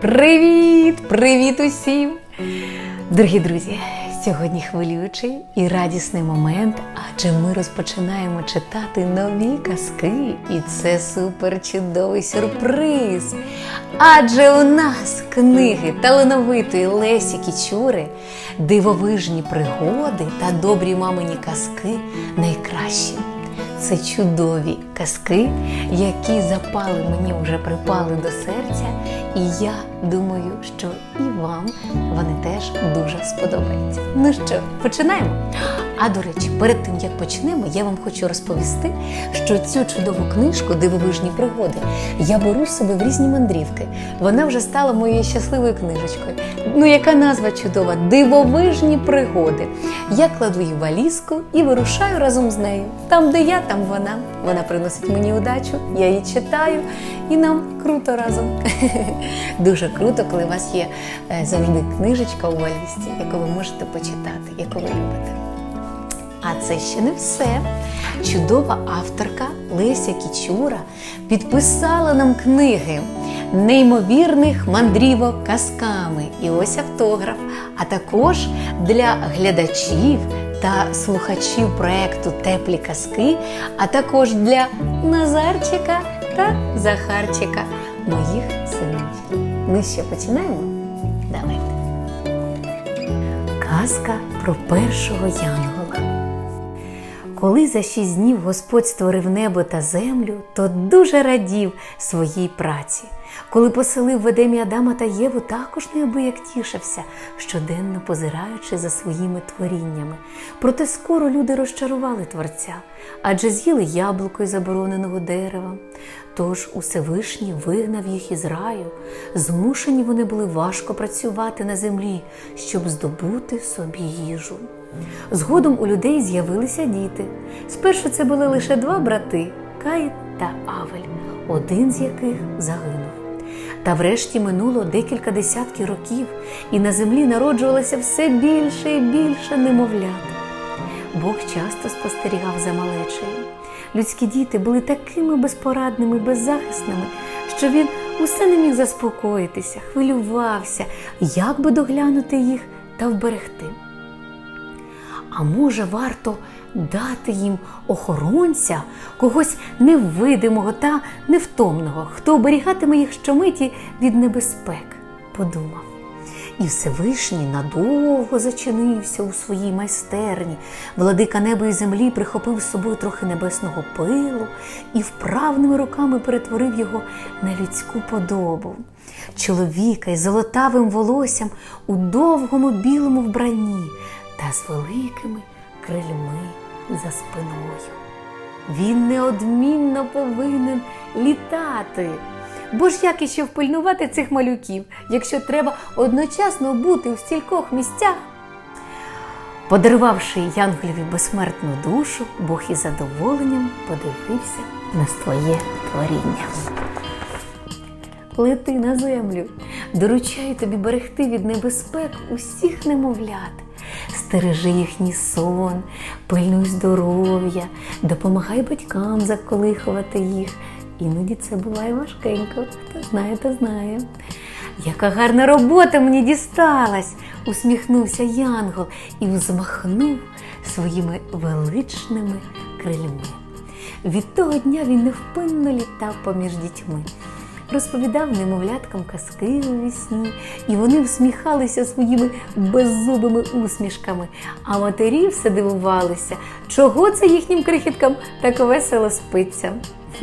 Привіт! Привіт усім! Дорогі друзі! Сьогодні хвилюючий і радісний момент, адже ми розпочинаємо читати нові казки, і це супер чудовий сюрприз. Адже у нас книги талановитої Лесі Кічури, дивовижні пригоди та добрі мамині казки найкращі. Це чудові казки, які запали мені вже припали до серця, і я думаю, що і вам вони теж дуже сподобаються. Ну що, починаємо? А до речі, перед тим як почнемо, я вам хочу розповісти, що цю чудову книжку Дивовижні пригоди я беру з себе в різні мандрівки. Вона вже стала моєю щасливою книжечкою. Ну, яка назва чудова? Дивовижні пригоди. Я кладу її в валізку і вирушаю разом з нею. Там, де я, там вона. Вона приносить мені удачу, я її читаю, і нам круто разом. Дуже круто, коли у вас є е, завжди книжечка у валізці, яку ви можете почитати, яку ви любите. А це ще не все. Чудова авторка Леся Кічура підписала нам книги неймовірних мандрівок казками. І ось автограф. А також для глядачів та слухачів проекту Теплі казки, а також для Назарчика та Захарчика, моїх синів. Ну ще починаємо? Давайте. Казка про першого янгола. Коли за шість днів Господь створив небо та землю, то дуже радів своїй праці. Коли поселив в Едемі Адама та Єву, також неабияк тішився, щоденно позираючи за своїми творіннями. Проте скоро люди розчарували Творця, адже з'їли яблуко із забороненого дерева. Тож Усевишній вигнав їх із раю. Змушені вони були важко працювати на землі, щоб здобути собі їжу. Згодом у людей з'явилися діти. Спершу це були лише два брати Каїн та Авель, один з яких загинув. Та врешті минуло декілька десятків років, і на землі народжувалося все більше і більше немовлят. Бог часто спостерігав за малечею. Людські діти були такими безпорадними, беззахисними, що він усе не міг заспокоїтися, хвилювався, як би доглянути їх та вберегти. А може, варто дати їм охоронця, когось невидимого та невтомного, хто оберігатиме їх щомиті від небезпек, подумав. І Всевишній надовго зачинився у своїй майстерні. Владика неба і землі прихопив з собою трохи небесного пилу і вправними руками перетворив його на людську подобу. Чоловіка із золотавим волоссям у довгому білому вбранні та з великими крильми за спиною. Він неодмінно повинен літати. Бо ж як іще впильнувати цих малюків, якщо треба одночасно бути у стількох місцях? Подарувавши Янголеві безсмертну душу, Бог із задоволенням подивився на своє творіння. Лети на землю, доручаю тобі берегти від небезпек усіх немовлят. Стережи їхній сон, пильнуй здоров'я, допомагай батькам заколихувати їх. Іноді це буває важкенько, хто знає, то знає. Яка гарна робота мені дісталась, усміхнувся Янгол і взмахнув своїми величними крильми. Від того дня він невпинно літав поміж дітьми. Розповідав немовляткам казки у вісні, і вони всміхалися своїми беззубими усмішками, а матері все дивувалися, чого це їхнім крихіткам так весело спиться.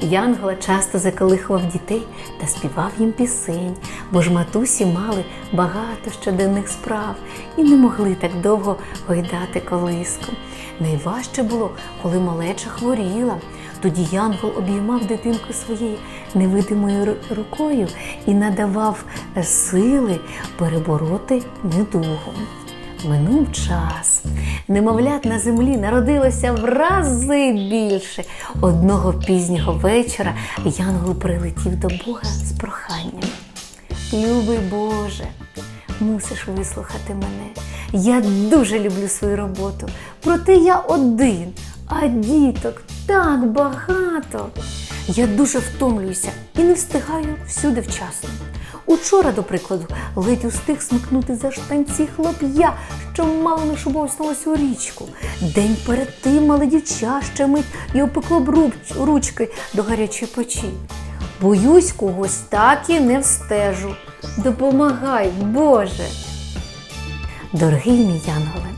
Янгола часто заколихував дітей та співав їм пісень, бо ж матусі мали багато щоденних справ і не могли так довго гойдати колиску. Найважче було, коли малеча хворіла. Тоді Янгол обіймав дитинку своєю невидимою рукою і надавав сили перебороти недугу. Минув час. Немовлят на землі народилося в рази більше. Одного пізнього вечора Янгол прилетів до Бога з проханням. Любий Боже, мусиш вислухати мене. Я дуже люблю свою роботу, проте я один, а діток так багато. Я дуже втомлююся і не встигаю всюди вчасно. Учора, до прикладу, ледь устиг смикнути за штанці хлоп'я, що мало не шубовснулося у річку. День перед тим мале дівча ще мить і опекло б ручки до гарячої печі. Боюсь, когось так і не встежу. Допомагай, Боже! Дорогий мій Янголе,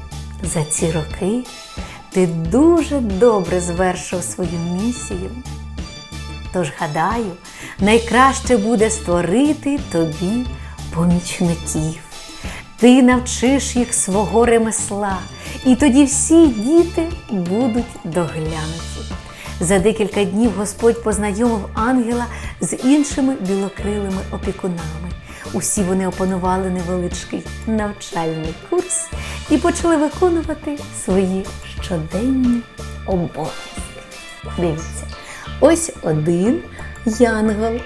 за ці роки ти дуже добре звершив свою місію. Тож, гадаю, найкраще буде створити тобі помічників. Ти навчиш їх свого ремесла, і тоді всі діти будуть доглянуті. За декілька днів Господь познайомив ангела з іншими білокрилими опікунами. Усі вони опанували невеличкий навчальний курс і почали виконувати свої щоденні обов'язки. Дивіться, ось один янгол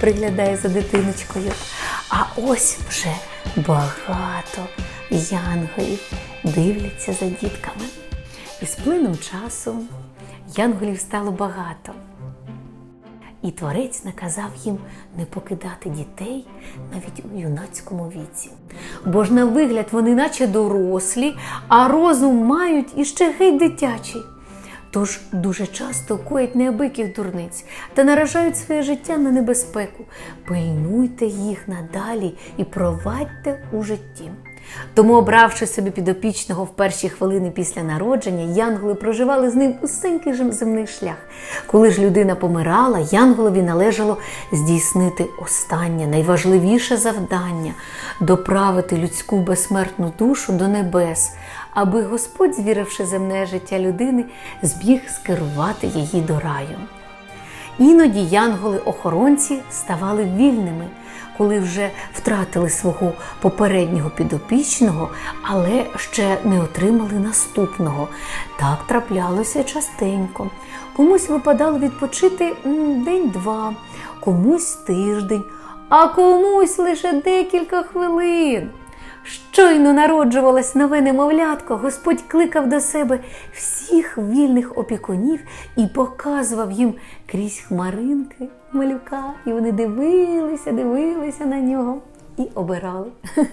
приглядає за дитиночкою, а ось вже багато янголів дивляться за дітками. І з плином часу янголів стало багато. І творець наказав їм не покидати дітей навіть у юнацькому віці. Бо ж на вигляд вони наче дорослі, а розум мають іще геть дитячий. Тож дуже часто коять неабиких дурниць та наражають своє життя на небезпеку. Пильнуйте їх надалі і провадьте у житті. Тому, обравши собі підопічного в перші хвилини після народження, янголи проживали з ним усенький земний шлях. Коли ж людина помирала, янголові належало здійснити останнє, найважливіше завдання доправити людську безсмертну душу до небес, аби Господь, звіривши земне життя людини, збіг скерувати її до раю. Іноді янголи-охоронці ставали вільними, коли вже втратили свого попереднього підопічного, але ще не отримали наступного. Так траплялося частенько. Комусь випадало відпочити день-два, комусь тиждень, а комусь лише декілька хвилин. Щойно народжувалось нове немовлятко, Господь кликав до себе всіх вільних опікунів і показував їм крізь хмаринки малюка. І вони дивилися, дивилися на нього і обирали.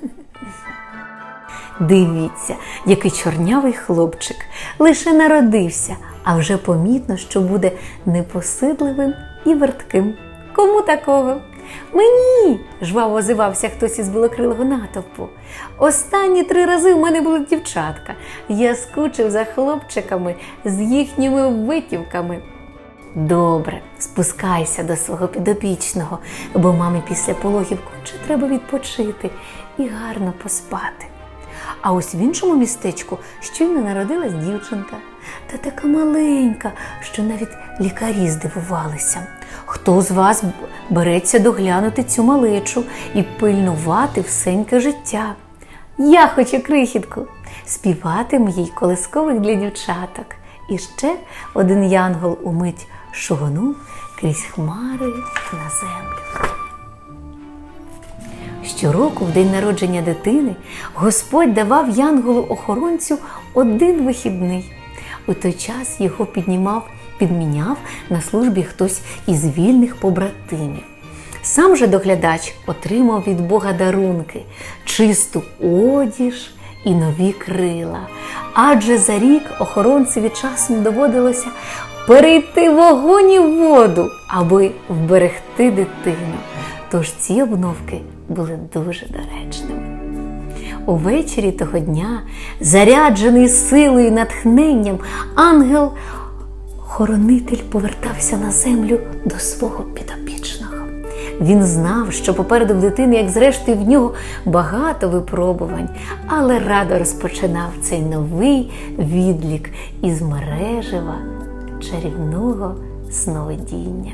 Дивіться, який чорнявий хлопчик лише народився, а вже помітно, що буде непосидливим і вертким. Кому такого? Мені, жваво озивався хтось із білокрилого натовпу. Останні три рази в мене були дівчатка. Я скучив за хлопчиками з їхніми витівками. Добре, спускайся до свого підопічного, бо мамі після пологів конче треба відпочити і гарно поспати. А ось в іншому містечку щойно народилась дівчинка, та така маленька, що навіть лікарі здивувалися. Хто з вас береться доглянути цю малечу і пильнувати всеньке життя? Я хочу крихітку, співатиму їй колискових для дівчаток. І ще один янгол умить шугонув крізь хмари на землю. Щороку, в день народження дитини, Господь давав янголу-охоронцю один вихідний. У той час його піднімав, підміняв на службі хтось із вільних побратимів. Сам же доглядач отримав від Бога дарунки, чисту одіж і нові крила. Адже за рік охоронцеві часом доводилося перейти вогонь і воду, аби вберегти дитину. Тож ці обновки були дуже доречними. Увечері того дня, заряджений силою і натхненням, ангел хоронитель повертався на землю до свого підопічного. Він знав, що попереду в дитини, як зрештою, в нього багато випробувань, але радо розпочинав цей новий відлік із мережева чарівного сновидіння.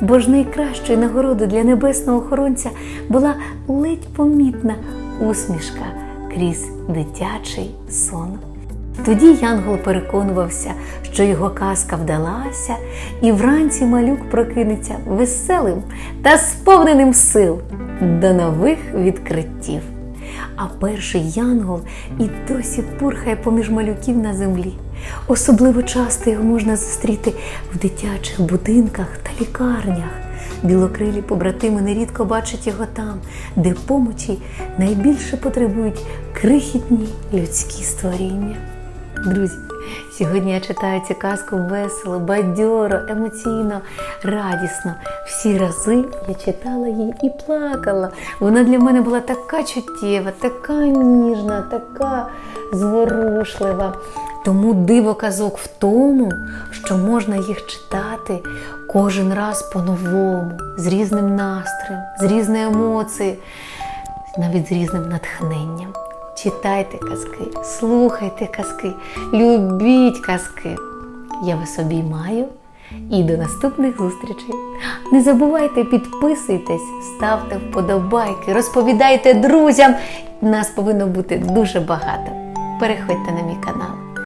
Бо ж найкращою нагородою для небесного охоронця була ледь помітна усмішка крізь дитячий сон. Тоді Янгол переконувався, що його казка вдалася, і вранці малюк прокинеться веселим та сповненим сил до нових відкриттів. А перший янгол і досі пурхає поміж малюків на землі. Особливо часто його можна зустріти в дитячих будинках та лікарнях. Білокрилі побратими нерідко бачать його там, де помочі найбільше потребують крихітні людські створіння. Друзі, сьогодні я читаю цю казку весело, бадьоро, емоційно, радісно. Всі рази я читала її і плакала. Вона для мене була така чуттєва, така ніжна, така зворушлива. Тому диво казок в тому, що можна їх читати кожен раз по-новому, з різним настроєм, з різною емоцією, навіть з різним натхненням. Читайте казки, слухайте казки, любіть казки. Я вас обіймаю і до наступних зустрічей. Не забувайте, підписуйтесь, ставте вподобайки, розповідайте друзям. Нас повинно бути дуже багато. Переходьте на мій канал.